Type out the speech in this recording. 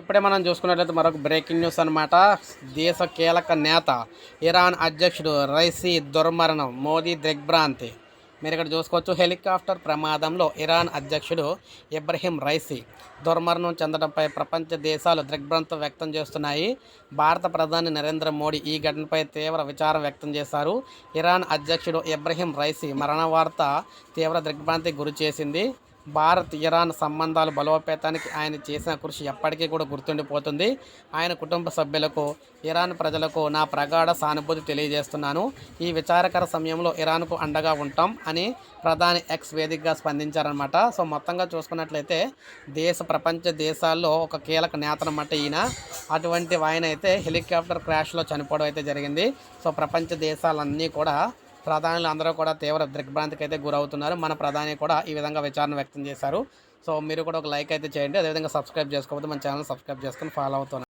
ఇప్పుడే మనం చూసుకున్నట్లయితే మరొక బ్రేకింగ్ న్యూస్ అన్నమాట. దేశ కీలక నేత ఇరాన్ అధ్యక్షుడు రైసీ దుర్మరణం మోదీ దిగ్భ్రాంతి. మీరు ఇక్కడ చూసుకోవచ్చు హెలికాప్టర్ ప్రమాదంలో ఇరాన్ అధ్యక్షుడు ఇబ్రహీం రైసీ దుర్మరణం చెందడంపై ప్రపంచ దేశాలు దిగ్భ్రాంతం వ్యక్తం చేస్తున్నాయి. భారత ప్రధాని నరేంద్ర మోడీ ఈ ఘటనపై తీవ్ర విచారం వ్యక్తం చేశారు. ఇరాన్ అధ్యక్షుడు ఇబ్రహీం రైసీ మరణ వార్త తీవ్ర దిగ్భ్రాంతికి గురి చేసింది. భారత్ ఇరాన్ సంబంధాలు బలోపేతానికి ఆయన చేసిన కృషి ఎప్పటికీ కూడా గుర్తుండిపోతుంది. ఆయన కుటుంబ సభ్యులకు ఇరాన్ ప్రజలకు నా ప్రగాఢ సానుభూతి తెలియజేస్తున్నాను. ఈ విచారకర సమయంలో ఇరాన్కు అండగా ఉంటాం అని ప్రధాని ఎక్స్ వేదికగా స్పందించారనమాట సో మొత్తంగా చూసుకున్నట్లయితే దేశ ప్రపంచ దేశాల్లో ఒక కీలక నేత అన్నమాట ఈయన. అటువంటి ఆయన అయితే హెలికాప్టర్ క్రాష్లో చనిపోవడం అయితే జరిగింది. సో ప్రపంచ దేశాలన్నీ కూడా ప్రధానులు అందరూ కూడా తీవ్ర దిగ్భ్రాంతికి అయితే గురవుతున్నారు. మన ప్రధాని కూడా ఈ విధంగా విచారణ వ్యక్తం చేశారు. సో మీరు కూడా ఒక లైక్ అయితే చేయండి. అదేవిధంగా సబ్స్క్రైబ్ చేసుకోకపోతే మన ఛానల్ సబ్స్క్రైబ్ చేసుకొని ఫాలో అవుతున్నారు